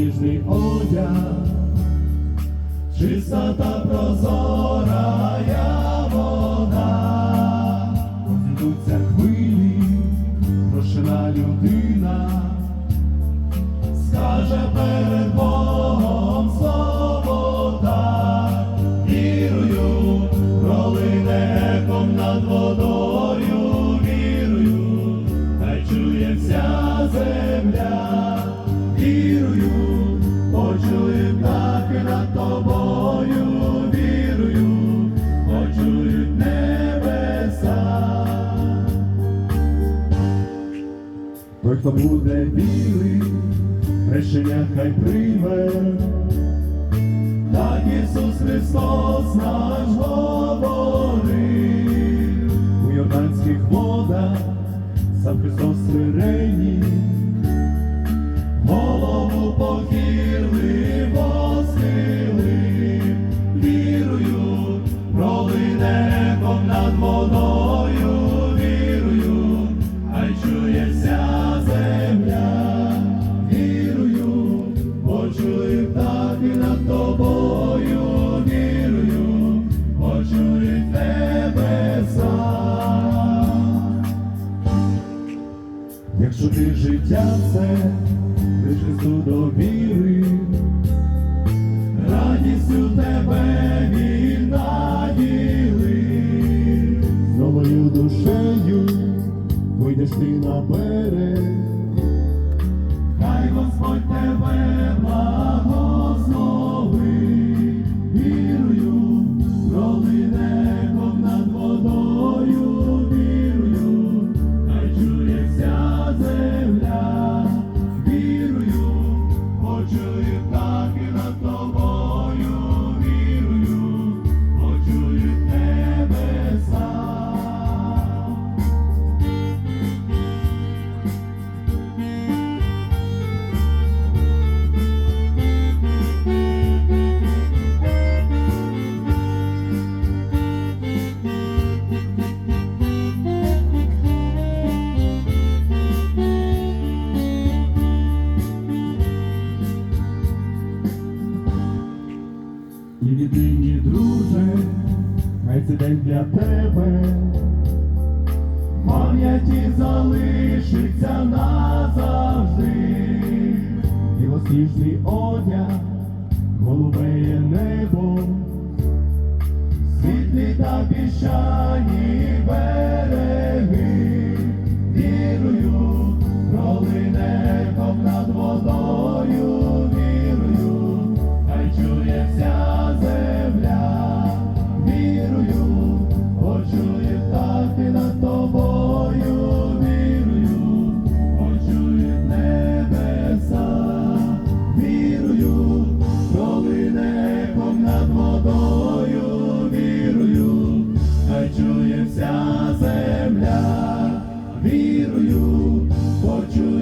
ніжний одяг, чиста та прозора вода, Розійдуться хвилі, прошена людина, скаже перед Богом свобода, вірую, пролине еком над водою. Хто буде білий, хрещення хай прийме. Так Ісус Христос наш говорив у Йорданських водах, сам Христос сирені, Якщо ти життя все, лиш Христу довірив, радістю тебе він з новою душею вийдеш ти на берег, хай Господь тебе благословить, І друже, хай це день для тебе, в пам'яті залишиться назавжди, білосніжний одяг, голубеє небо, світлі та піщані береги, вірую, тобою.